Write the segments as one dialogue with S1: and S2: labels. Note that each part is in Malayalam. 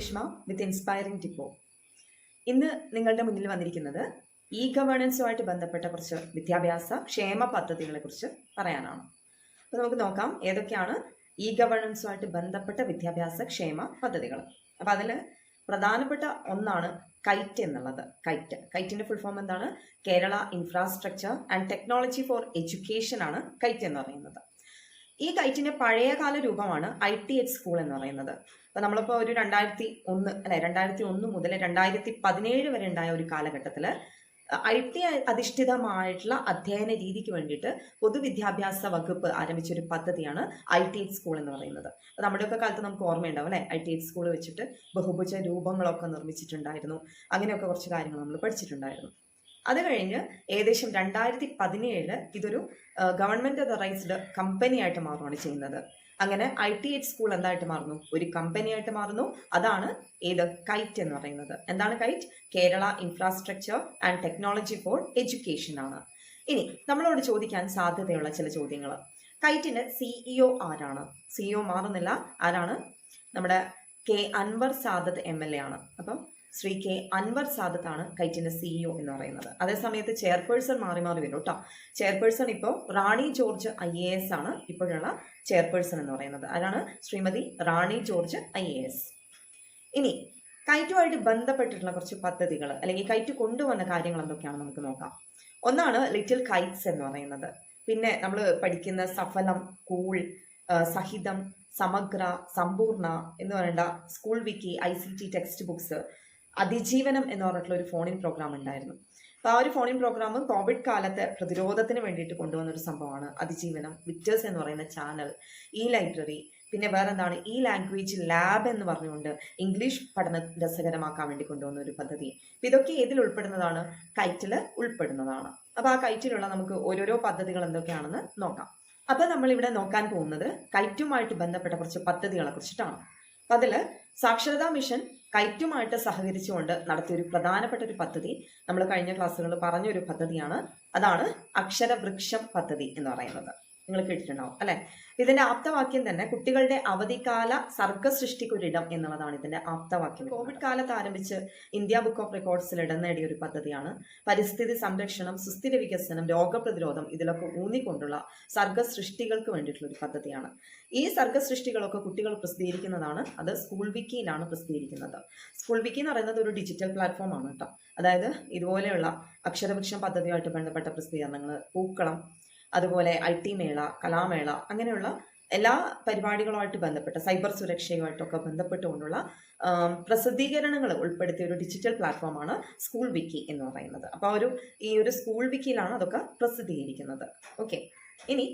S1: രേഷ്മ വിത്ത് ഇൻസ്പയറിംഗ് ടിപ്പോ. ഇന്ന് നിങ്ങളുടെ മുന്നിൽ വന്നിരിക്കുന്നത് ഇ ഗവേണൻസുമായിട്ട് ബന്ധപ്പെട്ട കുറച്ച് വിദ്യാഭ്യാസ ക്ഷേമ പദ്ധതികളെ കുറിച്ച് പറയാനാണ്. അപ്പോൾ നമുക്ക് നോക്കാം ഏതൊക്കെയാണ് ഇ ഗവേണൻസുമായിട്ട് ബന്ധപ്പെട്ട വിദ്യാഭ്യാസ ക്ഷേമ പദ്ധതികൾ. അപ്പോൾ അതിൽ പ്രധാനപ്പെട്ട ഒന്നാണ് കൈറ്റ് എന്നുള്ളത്. കൈറ്റ് കൈറ്റിന്റെ ഫുൾ ഫോം എന്താണ്? Kerala infrastructure and technology for education ആണ് കൈറ്റ് എന്ന് പറയുന്നത്. ഈ കൈറ്റിന്റെ പഴയകാല രൂപമാണ് ഐ ടി എച്ച് സ്കൂൾ എന്ന് പറയുന്നത്. അപ്പൊ നമ്മളിപ്പോ ഒരു രണ്ടായിരത്തി ഒന്ന് അല്ലെ രണ്ടായിരത്തി ഒന്ന് മുതൽ രണ്ടായിരത്തി പതിനേഴ് വരെ ഉണ്ടായ ഒരു കാലഘട്ടത്തിൽ ഐ ടി അധിഷ്ഠിതമായിട്ടുള്ള അധ്യയന രീതിക്ക് വേണ്ടിയിട്ട് പൊതുവിദ്യാഭ്യാസ വകുപ്പ് ആരംഭിച്ച ഒരു പദ്ധതിയാണ് ഐ ടി എച്ച് സ്കൂൾ എന്ന് പറയുന്നത്. അപ്പൊ നമ്മുടെയൊക്കെ കാലത്ത് നമുക്ക് ഓർമ്മയുണ്ടാവും അല്ലെ? ഐ ടി എച്ച് സ്കൂൾ വെച്ചിട്ട് ബഹുഭുജ രൂപങ്ങളൊക്കെ നിർമ്മിച്ചിട്ടുണ്ടായിരുന്നു. അങ്ങനെയൊക്കെ കുറച്ച് കാര്യങ്ങൾ നമ്മൾ പഠിച്ചിട്ടുണ്ടായിരുന്നു. അത് കഴിഞ്ഞ് ഏകദേശം രണ്ടായിരത്തി പതിനേഴിൽ ഇതൊരു ഗവൺമെന്റ് അതറൈസ്ഡ് കമ്പനി ആയിട്ട് മാറുകയാണ് ചെയ്യുന്നത്. അങ്ങനെ ഐ ടി എച്ച് സ്കൂൾ എന്തായിട്ട് മാറുന്നു? ഒരു കമ്പനിയായിട്ട് മാറുന്നു. അതാണ് ഏത്? കൈറ്റ് എന്ന് പറയുന്നത്. എന്താണ് kite Kerala infrastructure and technology for education ആണ്. ഇനി നമ്മളോട് ചോദിക്കാൻ സാധ്യതയുള്ള ചില ചോദ്യങ്ങൾ കൈറ്റിന്റെ സിഇഒ ആരാണ്? സിഇഒ മാറുന്നില്ല. ആരാണ്? നമ്മുടെ K Anwar Sadath M L A ആണ്. അപ്പം ശ്രീ കെ അൻവർ സാദത്ത് ആണ് കൈറ്റിന്റെ സിഇഒ എന്ന് പറയുന്നത്. അതേസമയത്ത് ചെയർപേഴ്സൺ മാറി മാറി വരും കേട്ടോ ചെയർപേഴ്സൺ ഇപ്പോൾ Rani George I A S ആണ് ഇപ്പോഴുള്ള ചെയർപേഴ്സൺ എന്ന് പറയുന്നത്. അതാണ് Shrimati Rani George I A S. ഇനി കൈറ്റുമായിട്ട് ബന്ധപ്പെട്ടിട്ടുള്ള കുറച്ച് പദ്ധതികൾ അല്ലെങ്കിൽ കൈറ്റ് കൊണ്ടുവന്ന കാര്യങ്ങൾ എന്തൊക്കെയാണ് നമുക്ക് നോക്കാം. ഒന്നാണ് ലിറ്റിൽ കൈറ്റ്സ് എന്ന് പറയുന്നത്. പിന്നെ നമ്മൾ പഠിക്കുന്ന സഫലം കൂൾ സഹിതം സമഗ്ര സമ്പൂർണ എന്ന് പറയേണ്ട school wiki I C T text books അതിജീവനം എന്ന് പറഞ്ഞിട്ടുള്ള ഒരു ഫോണിൻ പ്രോഗ്രാം ഉണ്ടായിരുന്നു. അപ്പോൾ ആ ഒരു ഫോണിൻ പ്രോഗ്രാം കോവിഡ് കാലത്തെ പ്രതിരോധത്തിന് വേണ്ടിയിട്ട് കൊണ്ടുവന്ന ഒരു സംഭവമാണ് അതിജീവനം. വിക്ടേഴ്സ് എന്ന് പറയുന്ന ചാനൽ ഈ ലൈബ്രറി പിന്നെ വേറെ എന്താണ് ഈ ലാംഗ്വേജ് ലാബ് എന്ന് പറഞ്ഞുകൊണ്ട് ഇംഗ്ലീഷ് പഠനം രസകരമാക്കാൻ വേണ്ടി കൊണ്ടുവന്ന ഒരു പദ്ധതി. അപ്പം ഇതൊക്കെ ഏതിൽ ഉൾപ്പെടുന്നതാണ്? കൈറ്റിൽ ഉൾപ്പെടുന്നതാണ്. അപ്പോൾ ആ കൈറ്റിലുള്ള നമുക്ക് ഓരോരോ പദ്ധതികൾ എന്തൊക്കെയാണെന്ന് നോക്കാം. അപ്പോൾ നമ്മൾ ഇവിടെ നോക്കാൻ പോകുന്നത് കൈറ്റുമായിട്ട് ബന്ധപ്പെട്ട കുറച്ച് പദ്ധതികളെ കുറിച്ചിട്ടാണ്. അപ്പം അതിൽ സാക്ഷരതാ മിഷൻ കൈറ്റുമായിട്ട് സഹകരിച്ചുകൊണ്ട് നടത്തിയ ഒരു പ്രധാനപ്പെട്ട ഒരു പദ്ധതി. നമ്മൾ കഴിഞ്ഞ ക്ലാസ്സുകളിൽ പറഞ്ഞൊരു പദ്ധതിയാണ്. അതാണ് അക്ഷരവൃക്ഷം പദ്ധതി എന്ന് പറയുന്നത്. നിങ്ങൾ കേട്ടിട്ടുണ്ടാവും അല്ലെ? ഇതിന്റെ ആപ്തവാക്യം തന്നെ കുട്ടികളുടെ അവധിക്കാല സർഗ സൃഷ്ടിക്കൊരിടം എന്നുള്ളതാണ് ഇതിന്റെ ആപ്തവാക്യം. കോവിഡ് കാലത്ത് ആരംഭിച്ച് ഇന്ത്യ ബുക്ക് ഓഫ് റെക്കോർഡ്സിൽ ഇടം നേടിയ ഒരു പദ്ധതിയാണ് പരിസ്ഥിതി സംരക്ഷണം സുസ്ഥിര വികസനം രോഗപ്രതിരോധം ഇതിലൊക്കെ ഊന്നിക്കൊണ്ടുള്ള സർഗ സൃഷ്ടികൾക്ക് വേണ്ടിയിട്ടുള്ള ഒരു പദ്ധതിയാണ്. ഈ സർഗ സൃഷ്ടികളൊക്കെ കുട്ടികൾ പ്രസിദ്ധീകരിക്കുന്നതാണ് അത് സ്കൂൾ വിക്കിയിലാണ് പ്രസിദ്ധീകരിക്കുന്നത്. സ്കൂൾ വിക്കി എന്ന് പറയുന്നത് ഒരു ഡിജിറ്റൽ പ്ലാറ്റ്ഫോം ആണ് കേട്ടോ. അതായത് ഇതുപോലെയുള്ള അക്ഷരവൃക്ഷം പദ്ധതിയുമായിട്ട് ബന്ധപ്പെട്ട പ്രസിദ്ധീകരണങ്ങൾ പൂക്കളം അതുപോലെ ഐ ടി മേള കലാമേള അങ്ങനെയുള്ള എല്ലാ പരിപാടികളുമായിട്ട് ബന്ധപ്പെട്ട സൈബർ സുരക്ഷയുമായിട്ടൊക്കെ ബന്ധപ്പെട്ടുകൊണ്ടുള്ള പ്രസിദ്ധീകരണങ്ങൾ ഉൾപ്പെടുത്തിയ ഒരു ഡിജിറ്റൽ പ്ലാറ്റ്ഫോമാണ് സ്കൂൾ വിക്കി എന്ന് പറയുന്നത്. അപ്പോൾ ഒരു ഈ ഒരു സ്കൂൾ വിക്കിയിലാണ് അതൊക്കെ പ്രസിദ്ധീകരിക്കുന്നത്. ഓക്കെ. ഇനി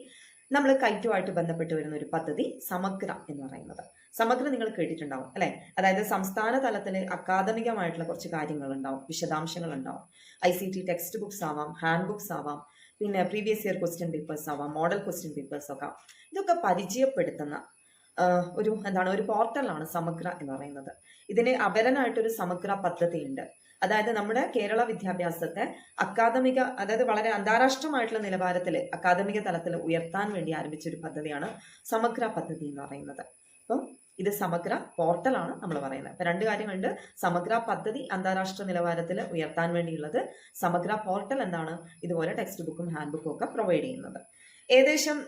S1: നമ്മൾ കൈറ്റുമായിട്ട് ബന്ധപ്പെട്ട് വരുന്ന ഒരു പദ്ധതി സമഗ്ര എന്ന് പറയുന്നത്. സമഗ്ര നിങ്ങൾ കേട്ടിട്ടുണ്ടാവും അല്ലെ? അതായത് സംസ്ഥാന തലത്തിൽ അക്കാദമികമായിട്ടുള്ള കുറച്ച് കാര്യങ്ങൾ ഉണ്ടാവും വിശദാംശങ്ങൾ ഉണ്ടാവും I C T text books ആവാം ഹാൻഡ് ബുക്സ് ആവാം പിന്നെ പ്രീവിയസ് ഇയർ ക്വസ്റ്റ്യൻ പേപ്പേഴ്സ് ആവാം മോഡൽ ക്വസ്റ്റ്യൻ പേപ്പേഴ്സ് ആകാം ഇതൊക്കെ പരിചയപ്പെടുത്തുന്ന ഒരു എന്താണ് ഒരു പോർട്ടലാണ് സമഗ്ര എന്ന് പറയുന്നത്. ഇതിന് അപരനായിട്ടൊരു സമഗ്ര പദ്ധതിയുണ്ട്. അതായത് നമ്മുടെ കേരള വിദ്യാഭ്യാസത്തെ അക്കാദമിക അതായത് വളരെ അന്താരാഷ്ട്രമായിട്ടുള്ള നിലവാരത്തിൽ അക്കാദമിക തലത്തിൽ ഉയർത്താൻ വേണ്ടി ആരംഭിച്ച ഒരു പദ്ധതിയാണ് സമഗ്ര പദ്ധതി എന്ന് പറയുന്നത്. അപ്പം ഇത് സമഗ്ര പോർട്ടലാണ് നമ്മൾ പറയുന്നത്. അപ്പം രണ്ട് കാര്യങ്ങളുണ്ട്. സമഗ്ര പദ്ധതി അന്താരാഷ്ട്ര നിലവാരത്തിൽ ഉയർത്താൻ വേണ്ടിയുള്ളത് സമഗ്ര പോർട്ടൽ എന്താണ് ഇതുപോലെ ടെക്സ്റ്റ് ബുക്കും ഹാൻഡ് ബുക്കും ഒക്കെ പ്രൊവൈഡ് ചെയ്യുന്നത്. ഏകദേശം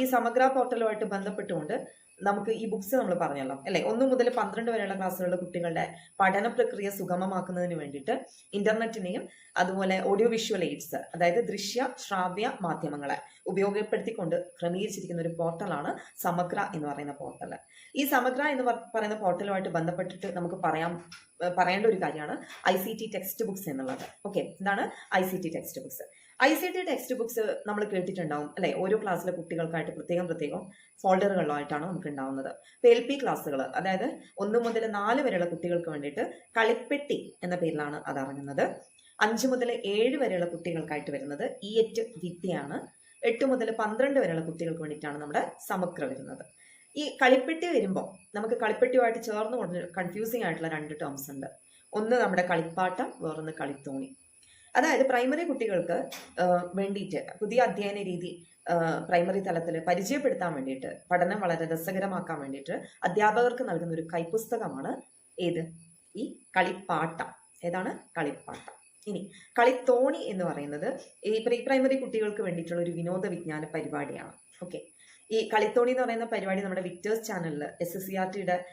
S1: ഈ സമഗ്ര പോർട്ടലുമായിട്ട് ബന്ധപ്പെട്ടുകൊണ്ട് നമുക്ക് ഈ ബുക്സ് നമ്മൾ പറഞ്ഞല്ലോ. അല്ലെ? ഒന്ന് മുതൽ പന്ത്രണ്ട് വരെയുള്ള ക്ലാസ്സുകളിലെ കുട്ടികളുടെ പഠന പ്രക്രിയ സുഗമമാക്കുന്നതിന് വേണ്ടിയിട്ട് ഇന്റർനെറ്റിനെയും അതുപോലെ ഓഡിയോ വിഷ്വൽ എയ്ഡ്സ് അതായത് ദൃശ്യ ശ്രാവ്യ മാധ്യമങ്ങളെ ഉപയോഗപ്പെടുത്തിക്കൊണ്ട് ക്രമീകരിച്ചിരിക്കുന്ന ഒരു പോർട്ടലാണ് സമഗ്ര എന്ന് പറയുന്ന പോർട്ടൽ ഈ സമഗ്ര എന്ന് പറയുന്ന പോർട്ടലുമായിട്ട് ബന്ധപ്പെട്ടിട്ട് നമുക്ക് പറയാം പറയേണ്ട ഒരു കാര്യമാണ് I C T text books എന്നുള്ളത്. ഓക്കെ? എന്താണ് I C T text books. I C T text books നമ്മൾ കേട്ടിട്ടുണ്ടാവും. അല്ലെ? ഓരോ ക്ലാസ്സിലെ കുട്ടികൾക്കായിട്ട് പ്രത്യേകം പ്രത്യേകം ഫോൾഡറുകളിലായിട്ടാണ് നമുക്ക് ഉണ്ടാവുന്നത്. ഇപ്പോൾ എൽ പി ക്ലാസ്സുകൾ അതായത് ഒന്ന് മുതൽ നാല് വരെയുള്ള കുട്ടികൾക്ക് വേണ്ടിയിട്ട് കളിപ്പെട്ടി എന്ന പേരിലാണ് അത് ഇറങ്ങുന്നത് അഞ്ച് മുതൽ ഏഴ് വരെയുള്ള കുട്ടികൾക്കായിട്ട് വരുന്നത് ഇ എറ്റ് വിദ്യയാണ്. എട്ട് മുതൽ പന്ത്രണ്ട് വരെയുള്ള കുട്ടികൾക്ക് വേണ്ടിയിട്ടാണ് നമ്മുടെ സമഗ്ര വരുന്നത്. ഈ കളിപ്പെട്ടി വരുമ്പോൾ നമുക്ക് കളിപ്പെട്ടിയുമായിട്ട് ചേർന്ന് കൊണ്ട് കൺഫ്യൂസിങ് ആയിട്ടുള്ള രണ്ട് ടേംസ് ഉണ്ട്. ഒന്ന് നമ്മുടെ കളിപ്പാട്ടം വേറൊന്ന് കളിത്തോണി. അതായത് പ്രൈമറി കുട്ടികൾക്ക് വേണ്ടിയിട്ട് പുതിയ അധ്യയന രീതി പ്രൈമറി തലത്തിൽ പരിചയപ്പെടുത്താൻ വേണ്ടിയിട്ട് പഠനം വളരെ രസകരമാക്കാൻ വേണ്ടിയിട്ട് അധ്യാപകർക്ക് നൽകുന്ന ഒരു കൈപ്പുസ്തകമാണ് ഏത്? ഈ കളിപ്പാട്ടം. ഏതാണ്? കളിപ്പാട്ടം. ഇനി കളിത്തോണി എന്ന് പറയുന്നത് ഈ പ്രീ പ്രൈമറി കുട്ടികൾക്ക് വേണ്ടിയിട്ടുള്ള ഒരു വിനോദ വിജ്ഞാന പരിപാടിയാണ്. ഓക്കെ. ഈ കളിത്തോണി എന്ന് പറയുന്ന പരിപാടി നമ്മുടെ വിക്ടേഴ്സ് ചാനലിൽ എസ് എസ് സി ആർ ടിയുടെ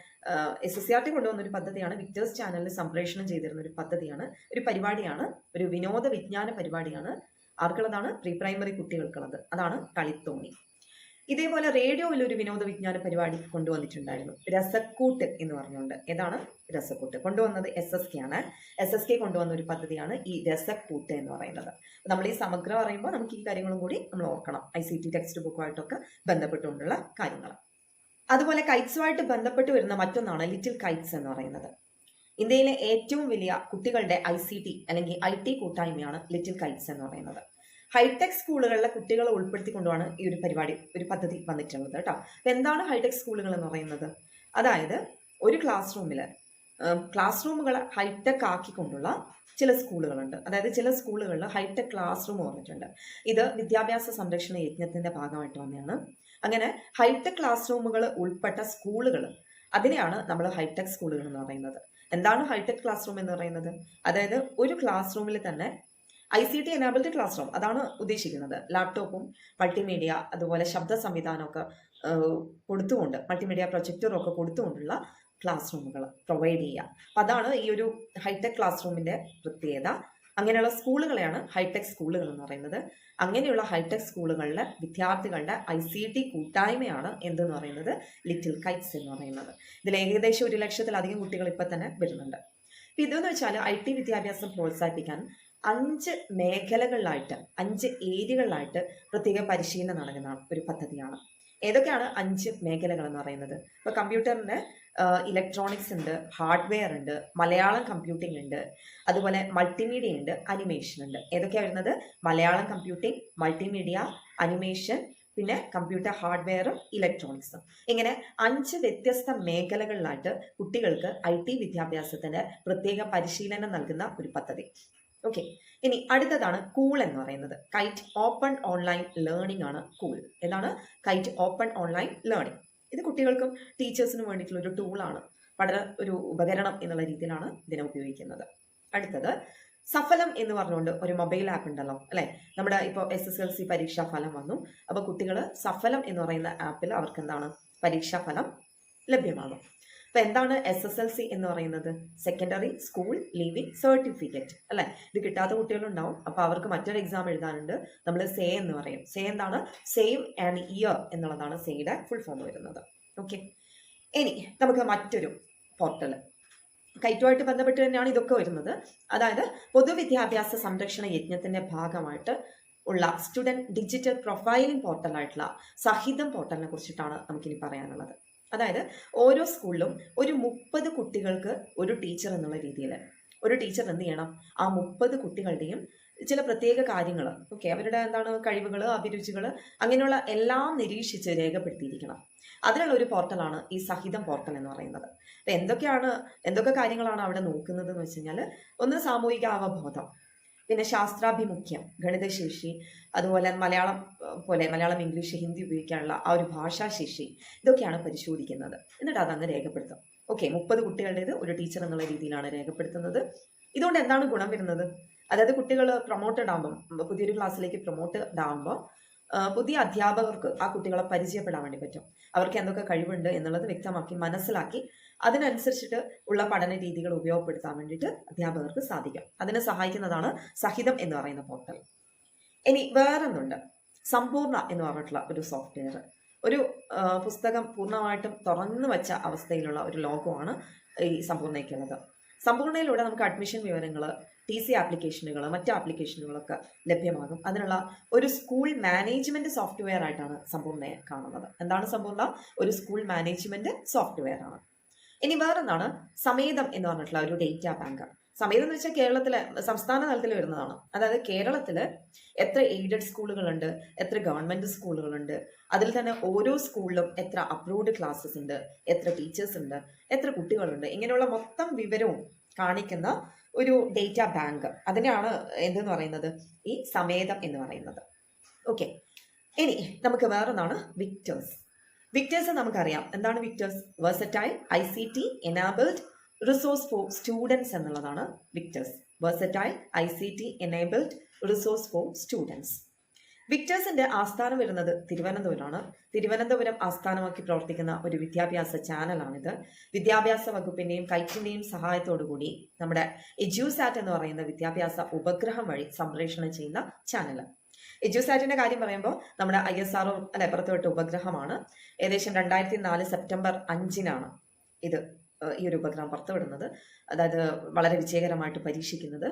S1: S S C R T കൊണ്ടുവന്ന ഒരു പദ്ധതിയാണ് വിക്ടേഴ്സ് ചാനലിൽ സംപ്രേഷണം ചെയ്തിരുന്ന ഒരു പദ്ധതിയാണ്. ഒരു പരിപാടിയാണ്. ഒരു വിനോദ വിജ്ഞാന പരിപാടിയാണ്. ആർക്കുള്ളതാണ്? പ്രീ പ്രൈമറി കുട്ടികൾക്കുള്ളത്. അതാണ് കളിത്തോണി. ഇതേപോലെ റേഡിയോയിൽ ഒരു വിനോദ വിജ്ഞാന പരിപാടി കൊണ്ടുവന്നിട്ടുണ്ടായിരുന്നു. രസക്കൂട്ട് എന്ന് പറഞ്ഞുകൊണ്ട്. ഏതാണ്? രസക്കൂട്ട്. കൊണ്ടുവന്നത് എസ് എസ് കെ ആണ്. എസ് എസ് കെ കൊണ്ടുവന്ന ഒരു പദ്ധതിയാണ് ഈ രസക്കൂട്ട് എന്ന് പറയുന്നത്. നമ്മൾ ഈ സമഗ്രം പറയുമ്പോൾ നമുക്ക് ഈ കാര്യങ്ങളും കൂടി നമ്മൾ ഓർക്കണം. ഐ സി ടി ടെക്സ്റ്റ് ബുക്കുമായിട്ടൊക്കെ ബന്ധപ്പെട്ടുകൊണ്ടുള്ള കാര്യങ്ങൾ അതുപോലെ കൈറ്റ്സുമായിട്ട് ബന്ധപ്പെട്ട് വരുന്ന മറ്റൊന്നാണ് ലിറ്റിൽ കൈറ്റ്സ് എന്ന് പറയുന്നത്. ഇന്ത്യയിലെ ഏറ്റവും വലിയ കുട്ടികളുടെ ഐ സി ടി അല്ലെങ്കിൽ ഐ ടി കൂട്ടായ്മയാണ് ലിറ്റിൽ കൈറ്റ്സ് എന്ന് പറയുന്നത്. ഹൈടെക് സ്കൂളുകളിലെ കുട്ടികളെ ഉൾപ്പെടുത്തിക്കൊണ്ടാണ് ഈ ഒരു പരിപാടി ഒരു പദ്ധതി വന്നിട്ടുള്ളത് കേട്ടോ. അപ്പം എന്താണ് ഹൈടെക് സ്കൂളുകൾ എന്ന് പറയുന്നത്? അതായത് ഒരു ക്ലാസ് റൂമിൽ ക്ലാസ് റൂമുകൾ ഹൈടെക് ആക്കിക്കൊണ്ടുള്ള ചില സ്കൂളുകളുണ്ട് അതായത് ചില സ്കൂളുകളിൽ ഹൈടെക് ക്ലാസ് റൂം വന്നിട്ടുണ്ട് ഇത് വിദ്യാഭ്യാസ സംരക്ഷണ യജ്ഞത്തിന്റെ ഭാഗമായിട്ട് വന്നതാണ് അങ്ങനെ ഹൈടെക് ക്ലാസ് റൂമുകൾ ഉൾപ്പെട്ട സ്കൂളുകൾ അതിനെയാണ് നമ്മൾ ഹൈടെക് സ്കൂളുകൾ എന്ന് പറയുന്നത്. എന്താണ് ഹൈടെക് ക്ലാസ് റൂം എന്ന് പറയുന്നത്? അതായത് ഒരു ക്ലാസ് റൂമിൽ തന്നെ I C T enabled class room അതാണ് ഉദ്ദേശിക്കുന്നത്. ലാപ്ടോപ്പും മൾട്ടിമീഡിയ അതുപോലെ ശബ്ദ സംവിധാനമൊക്കെ കൊടുത്തുകൊണ്ട് മൾട്ടിമീഡിയ പ്രൊജക്ടറും ഒക്കെ കൊടുത്തുകൊണ്ടുള്ള ക്ലാസ് റൂമുകൾ പ്രൊവൈഡ് ചെയ്യുക. അപ്പം അതാണ് ഈ ഒരു ഹൈടെക് ക്ലാസ് റൂമിന്റെ പ്രത്യേകത. അങ്ങനെയുള്ള സ്കൂളുകളെയാണ് ഹൈടെക് സ്കൂളുകൾ എന്ന് പറയുന്നത്. അങ്ങനെയുള്ള ഹൈടെക് സ്കൂളുകളിലെ വിദ്യാർത്ഥികളുടെ ഐ സി ടി കൂട്ടായ്മയാണ് എന്തെന്ന് പറയുന്നത്? ലിറ്റിൽ കൈറ്റ്സ് എന്ന് പറയുന്നത്. ഇതിൽ ഏകദേശം ഒരു ലക്ഷത്തിലധികം കുട്ടികൾ ഇപ്പം തന്നെ വരുന്നുണ്ട്. ഇപ്പം ഇതെന്ന് വെച്ചാൽ ഐ ടി വിദ്യാഭ്യാസം പ്രോത്സാഹിപ്പിക്കാൻ അഞ്ച് മേഖലകളിലായിട്ട് അഞ്ച് ഏരിയകളിലായിട്ട് പ്രത്യേക പരിശീലനം നടക്കുന്ന ഒരു പദ്ധതിയാണ്. ഏതൊക്കെയാണ് അഞ്ച് മേഖലകൾ എന്ന് പറയുന്നത്? ഇപ്പോൾ കമ്പ്യൂട്ടറിന് ഇലക്ട്രോണിക്സ് ഉണ്ട് ഹാർഡ്വെയർ ഉണ്ട് മലയാളം കമ്പ്യൂട്ടിംഗ് ഉണ്ട് അതുപോലെ മൾട്ടിമീഡിയ ഉണ്ട് അനിമേഷൻ ഉണ്ട്. ഏതൊക്കെയാണ് വരുന്നത്? മലയാളം കമ്പ്യൂട്ടിംഗ് മൾട്ടിമീഡിയ അനിമേഷൻ പിന്നെ കമ്പ്യൂട്ടർ ഹാർഡ്വെയറും ഇലക്ട്രോണിക്സും ഇങ്ങനെ അഞ്ച് വ്യത്യസ്ത മേഖലകളിലായിട്ട് കുട്ടികൾക്ക് ഐ ടി വിദ്യാഭ്യാസത്തിന് പ്രത്യേക പരിശീലനം നൽകുന്ന ഒരു പദ്ധതി. ഓക്കെ ഇനി അടുത്തതാണ് കൂൾ എന്ന് പറയുന്നത്. കൈറ്റ് ഓപ്പൺ ഓൺലൈൻ ലേണിംഗ് ആണ് കൂൾ എന്താണ്? കൈറ്റ് ഓപ്പൺ ഓൺലൈൻ ലേണിംഗ് ഇത് കുട്ടികൾക്കും ടീച്ചേഴ്സിനും വേണ്ടിയിട്ടുള്ള ഒരു ടൂളാണ് പഠന ഒരു ഉപകരണം എന്നുള്ള രീതിയിലാണ് ഇതിനെ ഉപയോഗിക്കുന്നത്. അടുത്തത് സഫലം എന്ന് പറഞ്ഞുകൊണ്ട് ഒരു മൊബൈൽ ആപ്പ് ഉണ്ടല്ലോ അല്ലെ? നമ്മുടെ ഇപ്പോൾ എസ് എസ് എൽ സി പരീക്ഷാ ഫലം വന്നു. അപ്പോൾ കുട്ടികൾ സഫലം എന്ന് പറയുന്ന ആപ്പിൽ അവർക്ക് എന്താണ്? പരീക്ഷാ ഫലം ലഭ്യമാകും. അപ്പൊ എന്താണ് എസ് എസ് എൽ സി എന്ന് പറയുന്നത്? സെക്കൻഡറി സ്കൂൾ ലീവിംഗ് സർട്ടിഫിക്കറ്റ് അല്ലെ? ഇത് കിട്ടാത്ത കുട്ടികളുണ്ടാവും. അപ്പൊ അവർക്ക് മറ്റൊരു എക്സാം എഴുതാനുണ്ട്. നമ്മൾ സേ എന്ന് പറയും. സേ എന്താണ്? സേവ് ആൻഡ് ഇയർ എന്നുള്ളതാണ് സേയുടെ ഫുൾ ഫോം വരുന്നത്. ഓക്കെ ഇനി നമുക്ക് മറ്റൊരു പോർട്ടൽ കൈറ്റുമായിട്ട് ബന്ധപ്പെട്ട് തന്നെയാണ് ഇതൊക്കെ വരുന്നത്. അതായത് പൊതുവിദ്യാഭ്യാസ സംരക്ഷണ യജ്ഞത്തിന്റെ ഭാഗമായിട്ട് ഉള്ള സ്റ്റുഡന്റ് ഡിജിറ്റൽ പ്രൊഫൈലിംഗ് പോർട്ടലായിട്ടുള്ള സഹിതം പോർട്ടലിനെ കുറിച്ചിട്ടാണ് നമുക്കിനി പറയാനുള്ളത്. അതായത് ഓരോ സ്കൂളിലും ഒരു മുപ്പത് കുട്ടികൾക്ക് ഒരു ടീച്ചർ എന്നുള്ള രീതിയിൽ. ഒരു ടീച്ചർ എന്ത് ചെയ്യണം? ആ മുപ്പത് കുട്ടികളുടെയും ചില പ്രത്യേക കാര്യങ്ങൾ ഓക്കെ അവരുടെ എന്താണ് കഴിവുകൾ അഭിരുചികൾ അങ്ങനെയുള്ള എല്ലാം നിരീക്ഷിച്ച് രേഖപ്പെടുത്തിയിരിക്കണം. അതിനുള്ള ഒരു പോർട്ടലാണ് ഈ സഹിതം പോർട്ടൽ എന്ന് പറയുന്നത്. അപ്പം എന്തൊക്കെയാണ് എന്തൊക്കെ കാര്യങ്ങളാണ് അവിടെ നോക്കുന്നത് എന്ന് വെച്ച് കഴിഞ്ഞാൽ ഒന്ന് സാമൂഹിക അവബോധം പിന്നെ ശാസ്ത്രാഭിമുഖ്യം ഗണിതശേഷി അതുപോലെ മലയാളം പോലെ മലയാളം ഇംഗ്ലീഷ് ഹിന്ദി ഉപയോഗിക്കാനുള്ള ആ ഒരു ഭാഷാശേഷി ഇതൊക്കെയാണ് പരിശോധിക്കുന്നത്. എന്നിട്ട് അതങ്ങ് രേഖപ്പെടുത്തും. ഓക്കെ മുപ്പത് കുട്ടികളുടേത് ഒരു ടീച്ചർ എന്നുള്ള രീതിയിലാണ് രേഖപ്പെടുത്തുന്നത്. ഇതുകൊണ്ട് എന്താണ് ഗുണം വരുന്നത്? അതായത് കുട്ടികൾ പ്രൊമോട്ടഡ് ആകുമ്പോൾ പുതിയൊരു ക്ലാസ്സിലേക്ക് പ്രൊമോട്ടഡ് ആകുമ്പോൾ പുതിയ അധ്യാപകർക്ക് ആ കുട്ടികളെ പരിചയപ്പെടാൻ വേണ്ടി പറ്റും. അവർക്ക് എന്തൊക്കെ കഴിവുണ്ട് എന്നുള്ളത് വ്യക്തമാക്കി മനസ്സിലാക്കി അതിനനുസരിച്ചിട്ട് ഉള്ള പഠന രീതികൾ ഉപയോഗപ്പെടുത്താൻ വേണ്ടിയിട്ട് അധ്യാപകർക്ക് സാധിക്കും. അതിനെ സഹായിക്കുന്നതാണ് സഹിതം എന്ന് പറയുന്ന പോർട്ടൽ ഇനി വേറൊന്നുണ്ട്. സമ്പൂർണ എന്ന് പറഞ്ഞിട്ടുള്ള ഒരു സോഫ്റ്റ്വെയർ ഒരു പുസ്തകം പൂർണമായിട്ടും തുറന്നു വെച്ച അവസ്ഥയിലുള്ള ഒരു ലോകമാണ് ഈ സമ്പൂർണയ്ക്കുള്ളത് സമ്പൂർണയിലൂടെ നമുക്ക് അഡ്മിഷൻ വിവരങ്ങൾ ടി സി ആപ്ലിക്കേഷനുകൾ മറ്റ് ആപ്ലിക്കേഷനുകളൊക്കെ ലഭ്യമാകും. അതിനുള്ള ഒരു സ്കൂൾ മാനേജ്മെന്റ് സോഫ്റ്റ്വെയർ ആയിട്ടാണ് സമ്പൂർണയെ കാണുന്നത്. എന്താണ് സമ്പൂർണ ഒരു സ്കൂൾ മാനേജ്മെന്റ് സോഫ്റ്റ്വെയർ ആണ്. ഇനി വേറൊന്നാണ് സമേതം എന്ന് പറഞ്ഞിട്ടുള്ള ഒരു ഡേറ്റ ബാങ്ക് സമേതം എന്ന് വെച്ചാൽ കേരളത്തിലെ സംസ്ഥാന തലത്തിൽ വരുന്നതാണ്. അതായത് കേരളത്തിൽ എത്ര എയ്ഡഡ് സ്കൂളുകളുണ്ട് എത്ര ഗവൺമെന്റ് സ്കൂളുകളുണ്ട് അതിൽ തന്നെ ഓരോ സ്കൂളിലും എത്ര അപ്രൂവ്ഡ് ക്ലാസ്സസ് ഉണ്ട് എത്ര ടീച്ചേഴ്സ് ഉണ്ട് എത്ര കുട്ടികളുണ്ട് ഇങ്ങനെയുള്ള മൊത്തം വിവരവും കാണിക്കുന്ന ഒരു ഡേറ്റ ബാങ്ക്. അതിനെയാണ് എന്തെന്ന് പറയുന്നത്? ഈ സമേതം എന്ന് പറയുന്നത്. ഓക്കെ ഇനി നമുക്ക് വേറൊന്നാണ് വിക്ടേഴ്സ്. വിക്ടേഴ്സ് നമുക്കറിയാം. എന്താണ് Victers? Versatile I C T enabled resource for students എന്നുള്ളതാണ് Victers. Versatile I C T enabled resource for students വിക്ടേഴ്സിന്റെ ആസ്ഥാനം വരുന്നത് തിരുവനന്തപുരമാണ്. തിരുവനന്തപുരം ആസ്ഥാനമാക്കി പ്രവർത്തിക്കുന്ന ഒരു വിദ്യാഭ്യാസ ചാനലാണിത്. വിദ്യാഭ്യാസ വകുപ്പിന്റെയും കൈറ്റിന്റെയും സഹായത്തോടുകൂടി നമ്മുടെ എജ്യൂസാറ്റ് എന്ന് പറയുന്ന വിദ്യാഭ്യാസ ഉപഗ്രഹം വഴി സംപ്രേഷണം ചെയ്യുന്ന ചാനൽ എജ്യൂസാറ്റിന്റെ കാര്യം പറയുമ്പോൾ നമ്മുടെ ഐ എസ് ആർ അല്ലെ പുറത്തുവിട്ട ഉപഗ്രഹമാണ്. ഏകദേശം രണ്ടായിരത്തി നാല് സെപ്റ്റംബർ അഞ്ചിനാണ് ഇത് ഈ ഒരു ഉപഗ്രഹം പുറത്തുവിടുന്നത്. അതായത് വളരെ വിജയകരമായിട്ട് പരീക്ഷിക്കുന്നത്.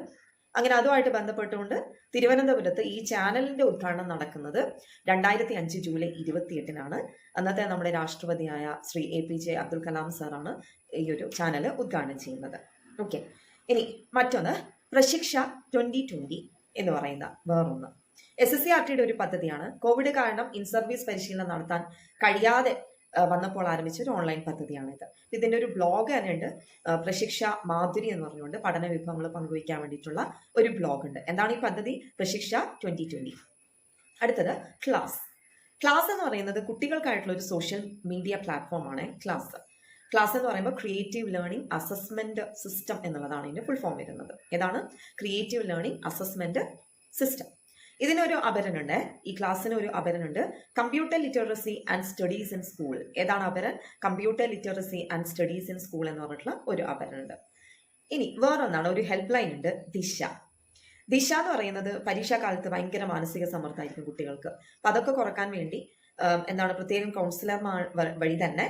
S1: അങ്ങനെ അതുമായിട്ട് ബന്ധപ്പെട്ടുകൊണ്ട് തിരുവനന്തപുരത്ത് ഈ ചാനലിന്റെ ഉദ്ഘാടനം നടക്കുന്നത് രണ്ടായിരത്തി അഞ്ച് ജൂലൈ ഇരുപത്തിയെട്ടിനാണ്. അന്നത്തെ നമ്മുടെ രാഷ്ട്രപതിയായ Shri A P J Abdul Kalam സാറാണ് ഈ ഒരു ചാനൽ ഉദ്ഘാടനം ചെയ്യുന്നത്. ഓക്കെ. ഇനി മറ്റൊന്ന് പ്രശിക്ഷ ട്വന്റി ട്വന്റി എന്ന് പറയുന്ന വേറൊന്ന്. എസ് എസ് സി ആർ ടിയുടെ ഒരു പദ്ധതിയാണ്. കോവിഡ് കാരണം ഇൻ സർവീസ് പരിശീലനം നടത്താൻ കഴിയാതെ വന്നപ്പോൾ ആരംഭിച്ച ഒരു ഓൺലൈൻ പദ്ധതിയാണിത്. ഇതിന്റെ ഒരു ബ്ലോഗ് തന്നെ ഉണ്ട് പ്രശിക്ഷ മാധുരി എന്ന് പറഞ്ഞുകൊണ്ട് പഠന വിഭവങ്ങൾ പങ്കുവയ്ക്കാൻ വേണ്ടിയിട്ടുള്ള ഒരു ബ്ലോഗ് ഉണ്ട്. എന്താണ് ഈ പദ്ധതി? പ്രശിക്ഷ ട്വന്റി ട്വന്റി അടുത്തത് ക്ലാസ് ക്ലാസ് എന്ന് പറയുന്നത് കുട്ടികൾക്കായിട്ടുള്ള ഒരു സോഷ്യൽ മീഡിയ പ്ലാറ്റ്ഫോമാണ് ക്ലാസ് ക്ലാസ് എന്ന് പറയുമ്പോൾ ക്രിയേറ്റീവ് ലേണിംഗ് അസസ്മെന്റ് സിസ്റ്റം എന്നുള്ളതാണ് ഇതിന്റെ ഫുൾ ഫോം വരുന്നത്. ഏതാണ്? ക്രിയേറ്റീവ് ലേണിംഗ് അസസ്മെന്റ് സിസ്റ്റം ഇതിനൊരു അപരനുണ്ട്. ഈ ക്ലാസ്സിന് ഒരു അപരനുണ്ട്. Computer literacy and studies in school ഏതാണ് അപരൻ? Computer literacy and studies in school എന്ന് പറഞ്ഞിട്ടുള്ള ഒരു അപരനുണ്ട്. ഇനി വേറൊന്നാണ് ഒരു ഹെൽപ്പ് ലൈൻ ഉണ്ട്. ദിശ. ദിശ എന്ന് പറയുന്നത് പരീക്ഷാകാലത്ത് ഭയങ്കര മാനസിക സമ്മർദ്ദമായിരിക്കും കുട്ടികൾക്ക്. അപ്പൊ അതൊക്കെ കുറയ്ക്കാൻ വേണ്ടി എന്താണ് പ്രത്യേകം കൗൺസിലർമാർ വഴി തന്നെ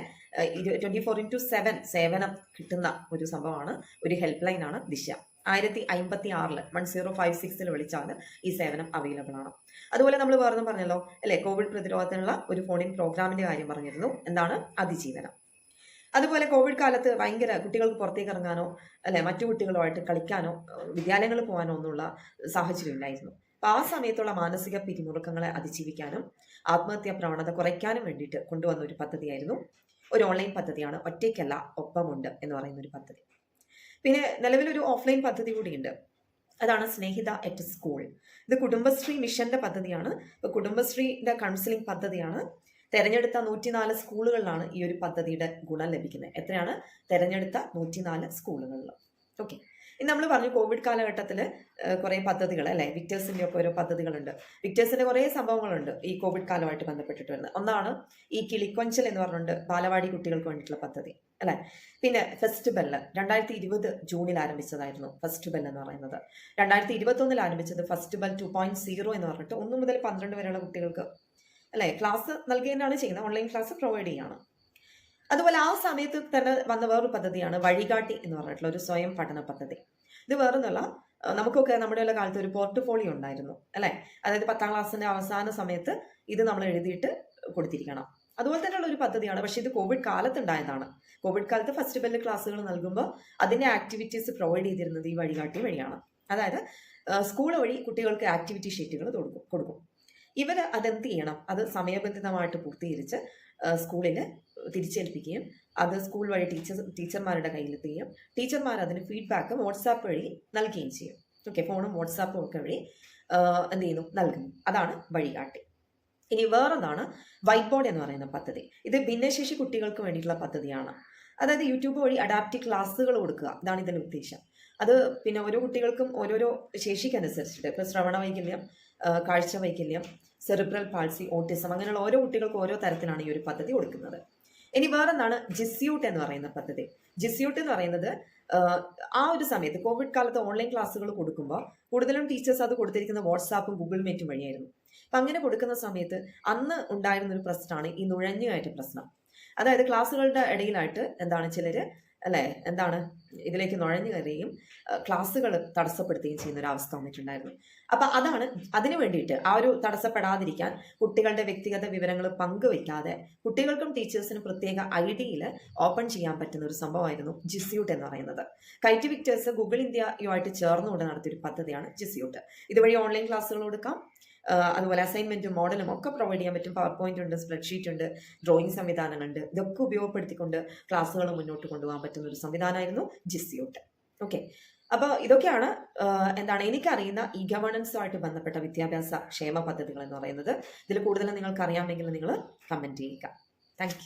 S1: ട്വന്റി ഫോർ ഇന്റു സെവൻ സേവനം കിട്ടുന്ന ഒരു സംഭവമാണ് ഒരു ഹെൽപ്പ് ലൈൻ ആണ് ദിശ. ആയിരത്തി അമ്പത്തി ആറിൽ വൺ സീറോ ഫൈവ് സിക്സിൽ വിളിച്ചാൽ ഈ സേവനം അവൈലബിൾ ആണ്. അതുപോലെ നമ്മൾ വേറെ പറഞ്ഞല്ലോ അല്ലെ? കോവിഡ് പ്രതിരോധത്തിനുള്ള ഒരു ഫോണിൻ പ്രോഗ്രാമിന്റെ കാര്യം പറഞ്ഞിരുന്നു. എന്താണ്? അതിജീവനം. അതുപോലെ കോവിഡ് കാലത്ത് ഭയങ്കര കുട്ടികൾക്ക് പുറത്തേക്ക് ഇറങ്ങാനോ അല്ലെ? മറ്റു കുട്ടികളുമായിട്ട് കളിക്കാനോ വിദ്യാലയങ്ങളിൽ പോകാനോ ഒന്നുള്ള സാഹചര്യം ഉണ്ടായിരുന്നു അപ്പോൾ ആ സമയത്തുള്ള മാനസിക പിരിമുറുക്കങ്ങളെ അതിജീവിക്കാനും ആത്മഹത്യാ പ്രവണത കുറയ്ക്കാനും വേണ്ടിയിട്ട് കൊണ്ടുവന്ന ഒരു പദ്ധതിയായിരുന്നു. ഒരു ഓൺലൈൻ പദ്ധതിയാണ്. ഒറ്റയ്ക്കല്ല ഒപ്പമുണ്ട് എന്ന് പറയുന്ന ഒരു പദ്ധതി. പിന്നെ നിലവിലൊരു ഓഫ്ലൈൻ പദ്ധതി കൂടിയുണ്ട്. അതാണ് സ്നേഹിത അറ്റ് സ്കൂൾ ഇത് കുടുംബശ്രീ മിഷന്റെ പദ്ധതിയാണ്. ഇപ്പൊ കുടുംബശ്രീയുടെ കൗൺസിലിംഗ് പദ്ധതിയാണ്. തെരഞ്ഞെടുത്ത നൂറ്റിനാല് സ്കൂളുകളിലാണ് ഈ ഒരു പദ്ധതിയുടെ ഗുണം ലഭിക്കുന്നത്. എത്രയാണ്? തെരഞ്ഞെടുത്ത നൂറ്റിനാല് സ്കൂളുകളിൽ ഓക്കെ ഇനി നമ്മൾ പറഞ്ഞു കോവിഡ് കാലഘട്ടത്തിൽ കുറേ പദ്ധതികൾ അല്ലേ? വിക്ടേഴ്സിന്റെ ഒക്കെ ഓരോ പദ്ധതികളുണ്ട്. വിക്ടേഴ്സിന്റെ കുറേ സംഭവങ്ങളുണ്ട് ഈ കോവിഡ് കാലമായിട്ട് ബന്ധപ്പെട്ടിട്ട് വരുന്നത്. ഒന്നാണ് ഈ കിളിക്കൊഞ്ചൽ എന്ന് പറഞ്ഞുകൊണ്ട് ബാലവാടി കുട്ടികൾക്ക് വേണ്ടിയിട്ടുള്ള പദ്ധതി അല്ലേ? പിന്നെ ഫെസ്റ്റിവൽ രണ്ടായിരത്തി ഇരുപത് ജൂണിൽ ആരംഭിച്ചതായിരുന്നു ഫെസ്റ്റിവൽ എന്ന് പറയുന്നത്. രണ്ടായിരത്തി ഇരുപത്തി ഒന്നിൽ ആരംഭിച്ചത് ഫെസ്റ്റിവൽ ടു പോയിന്റ് സീറോ എന്ന് പറഞ്ഞിട്ട് ഒന്ന് മുതൽ പന്ത്രണ്ട് വരെയുള്ള കുട്ടികൾക്ക് അല്ലേ? ക്ലാസ് നൽകുകയാണ് ചെയ്യുന്നത്. ഓൺലൈൻ ക്ലാസ് പ്രൊവൈഡ് ചെയ്യാണ്. അതുപോലെ ആ സമയത്ത് തന്നെ വന്ന വേറൊരു പദ്ധതിയാണ് വഴികാട്ടി എന്ന് പറഞ്ഞിട്ടുള്ള ഒരു സ്വയം പഠന പദ്ധതി. ഇത് വേറൊന്നുമല്ല നമുക്കൊക്കെ നമ്മുടെ ഉള്ള കാലത്ത് ഒരു പോർട്ട്ഫോളിയോ ഉണ്ടായിരുന്നു അല്ലെ? അതായത് പത്താം ക്ലാസ്സിന്റെ അവസാന സമയത്ത് ഇത് നമ്മൾ എഴുതിയിട്ട് കൊടുത്തിരിക്കണം. അതുപോലെ തന്നെയുള്ള ഒരു പദ്ധതിയാണ് പക്ഷെ ഇത് കോവിഡ് കാലത്ത് ഉണ്ടായതാണ് കോവിഡ് കാലത്ത് ഫസ്റ്റ് ബെല്ല് ക്ലാസ്സുകൾ നൽകുമ്പോൾ അതിന്റെ ആക്ടിവിറ്റീസ് പ്രൊവൈഡ് ചെയ്തിരുന്നത് ഈ വഴികാട്ടി വഴിയാണ്. അതായത് സ്കൂൾ വഴി കുട്ടികൾക്ക് ആക്ടിവിറ്റി ഷീറ്റുകൾ കൊടുക്കും കൊടുക്കും. ഇവർ അതെന്ത് ചെയ്യണം? അത് സമയബന്ധിതമായിട്ട് പൂർത്തീകരിച്ച് സ്കൂളിൽ തിരിച്ചേൽപ്പിക്കുകയും അത് സ്കൂൾ വഴി ടീച്ചർ ടീച്ചർമാരുടെ കയ്യിലെത്തുകയും ടീച്ചർമാർ അതിന് ഫീഡ്ബാക്ക് വാട്സാപ്പ് വഴി നൽകുകയും ചെയ്യും. ഓക്കെ ഫോണും വാട്സാപ്പും ഒക്കെ വഴി എന്ത് ചെയ്യുന്നു? നൽകുന്നു. അതാണ് വഴികാട്ടി. ഇനി വേറൊന്നാണ് വൈറ്റ് ബോർഡ് എന്ന് പറയുന്ന പദ്ധതി. ഇത് ഭിന്നശേഷി കുട്ടികൾക്ക് വേണ്ടിയിട്ടുള്ള പദ്ധതിയാണ്. അതായത് യൂട്യൂബ് വഴി അഡാപ്റ്റീവ് ക്ലാസ്സുകൾ കൊടുക്കുക. ഇതാണ് ഇതിന്റെ ഉദ്ദേശം. അത് പിന്നെ ഓരോ കുട്ടികൾക്കും ഓരോരോ ശേഷിക്കനുസരിച്ചിട്ട് ഇപ്പോൾ ശ്രവണ വൈകല്യം കാഴ്ച വൈകല്യം സെറിബ്രൽ പാൾസി ഓട്ടിസം അങ്ങനെയുള്ള ഓരോ കുട്ടികൾക്കും ഓരോ തരത്തിലാണ് ഈ ഒരു പദ്ധതി കൊടുക്കുന്നത്. ഇനി വേറൊന്നാണ് ജിസ്യൂട്ട് എന്ന് പറയുന്ന പദ്ധതി. ജിസ്യൂട്ട് എന്ന് പറയുന്നത് ആ, ഒരു സമയത്ത് കോവിഡ് കാലത്ത് ഓൺലൈൻ ക്ലാസ്സുകൾ കൊടുക്കുമ്പോൾ കൂടുതലും ടീച്ചേഴ്സ് അത് കൊടുത്തിരിക്കുന്ന വാട്സാപ്പും ഗൂഗിൾ മീറ്റും വഴിയായിരുന്നു. അപ്പം അങ്ങനെ കൊടുക്കുന്ന സമയത്ത് അന്ന് ഉണ്ടായിരുന്ന ഒരു പ്രശ്നമാണ് ഈ നുഴഞ്ഞുകയറ്റ പ്രശ്നം. അതായത് ക്ലാസ്സുകളുടെ ഇടയിലായിട്ട് എന്താണ് ചിലര് അല്ലെ? എന്താണ്? ഇതിലേക്ക് നുഴഞ്ഞു കയറുകയും ക്ലാസ്സുകൾ തടസ്സപ്പെടുത്തുകയും ചെയ്യുന്ന ഒരു അവസ്ഥ വന്നിട്ടുണ്ടായിരുന്നു. അപ്പൊ അതാണ് അതിനു വേണ്ടിയിട്ട് ആ ഒരു തടസ്സപ്പെടാതിരിക്കാൻ കുട്ടികളുടെ വ്യക്തിഗത വിവരങ്ങൾ പങ്കുവെക്കാതെ കുട്ടികൾക്കും ടീച്ചേഴ്സിനും പ്രത്യേക ഐ ഡിയിൽ ഓപ്പൺ ചെയ്യാൻ പറ്റുന്ന ഒരു സംഭവമായിരുന്നു ജിസ്യൂട്ട് എന്ന് പറയുന്നത്. കൈറ്റ് വിക്ടേഴ്സ് ഗൂഗിൾ ഇന്ത്യയുമായിട്ട് ചേർന്നുകൊണ്ട് നടത്തിയൊരു പദ്ധതിയാണ് ജിസ്യൂട്ട്. ഇതുവഴി ഓൺലൈൻ ക്ലാസ്സുകൾ കൊടുക്കാം. അതുപോലെ അസൈൻമെന്റും മോഡലും ഒക്കെ പ്രൊവൈഡ് ചെയ്യാൻ പറ്റും. പവർ പോയിന്റ് ഉണ്ട് സ്പ്രെഡ്ഷീറ്റ് ഉണ്ട് ഡ്രോയിങ് സംവിധാനങ്ങളുണ്ട്. ഇതൊക്കെ ഉപയോഗപ്പെടുത്തിക്കൊണ്ട് ക്ലാസ്സുകൾ മുന്നോട്ട് കൊണ്ടുപോകാൻ പറ്റുന്ന ഒരു സംവിധാനമായിരുന്നു ജിസിയോട്ട്. ഓക്കെ അപ്പോൾ ഇതൊക്കെയാണ് എന്താണ് എനിക്കറിയുന്ന ഈ ഗവേണൻസുമായിട്ട് ബന്ധപ്പെട്ട വിദ്യാഭ്യാസ ക്ഷേമ പദ്ധതികൾ എന്ന് പറയുന്നത്. ഇതിൽ കൂടുതൽ നിങ്ങൾക്ക് അറിയാമെങ്കിൽ നിങ്ങൾ കമന്റ് ചെയ്യുക താങ്ക്